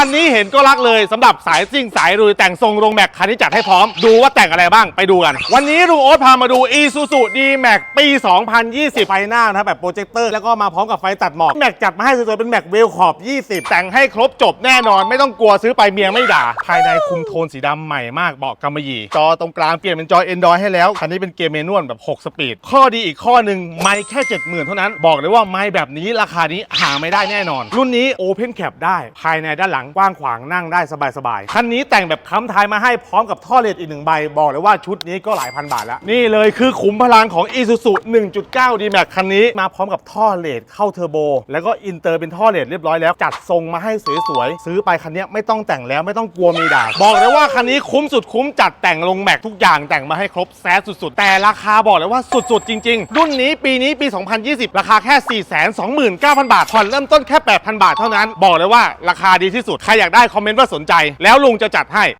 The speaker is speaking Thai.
คันนี้เห็นก็รักเลยสำหรับสายซิ่งสายรุยแต่งทรงโรงแม็กคันนี้จัดให้พร้อมดูว่าแต่งอะไรบ้างไปดูกัน วันนี้ลุงโอ๊ตพามาดู Isuzu D-Max ปี 2020 ไฟหน้านะครับแบบโปรเจคเตอร์แล้วก็มาพร้อมกับไฟตัดหมอกแม็กจัดมาให้สวยๆเป็นแม็กเวลขอบ 20 แต่งให้ครบจบแน่นอนไม่ต้องกลัวซื้อไปเมียไม่ด่า ภายในคุมโทนสีดำใหม่มากเบาะกำมะหยี่จอตรงกลางเปลี่ยนเป็นจอ Android ให้แล้วคันนี้เป็นเกมเมนวลแบบ6สปีดข้อดีอีกข้อหนึ่งไม่แค่70,000เท่านั้นบอกเลยว่าไม่แบบนี้ราคานี้หาไม่ได้แน่นอน รุ่นนี้ Open Cap ได้ภายในด้านหลังกว้างขวางนั่งได้สบายๆคันนี้แต่งแบบค้ำท้ายมาให้พร้อมกับท่อเลดอีกหนึ่งใบ บอกเลยว่าชุดนี้ก็หลายพันบาทแล้ว นี่เลยคือขุมพลังของ Isuzu 1.9 D-Max คันนี้มาพร้อมกับท่อเลดเข้าเทอร์โบ แล้วก็อินเตอร์เป็นท่อเลดเรียบร้อยแล้ว จัดทรงมาให้สวยๆซื้อไปคันนี้ไม่ต้องแต่งแล้วไม่ต้องกลัวมีด่าบอกเลยว่าคันนี้คุ้มสุดคุ้มจัดแต่งลงแม็กทุกอย่างแต่งมาให้ครบแซสสุดๆ แต่ราคาบอกเลยว่าสุดๆ จริง ๆ รุ่นนี้ปีนี้ปี 2020 ราคาแค่ 429,000 บาทผ่อนเริ่มต้นแค่ 8,000 บาทเท่านั้น บอกเลยว่าราคาดีที่สุดใครอยากได้คอมเมนต์ว่าสนใจ แล้วลุงจะจัดให้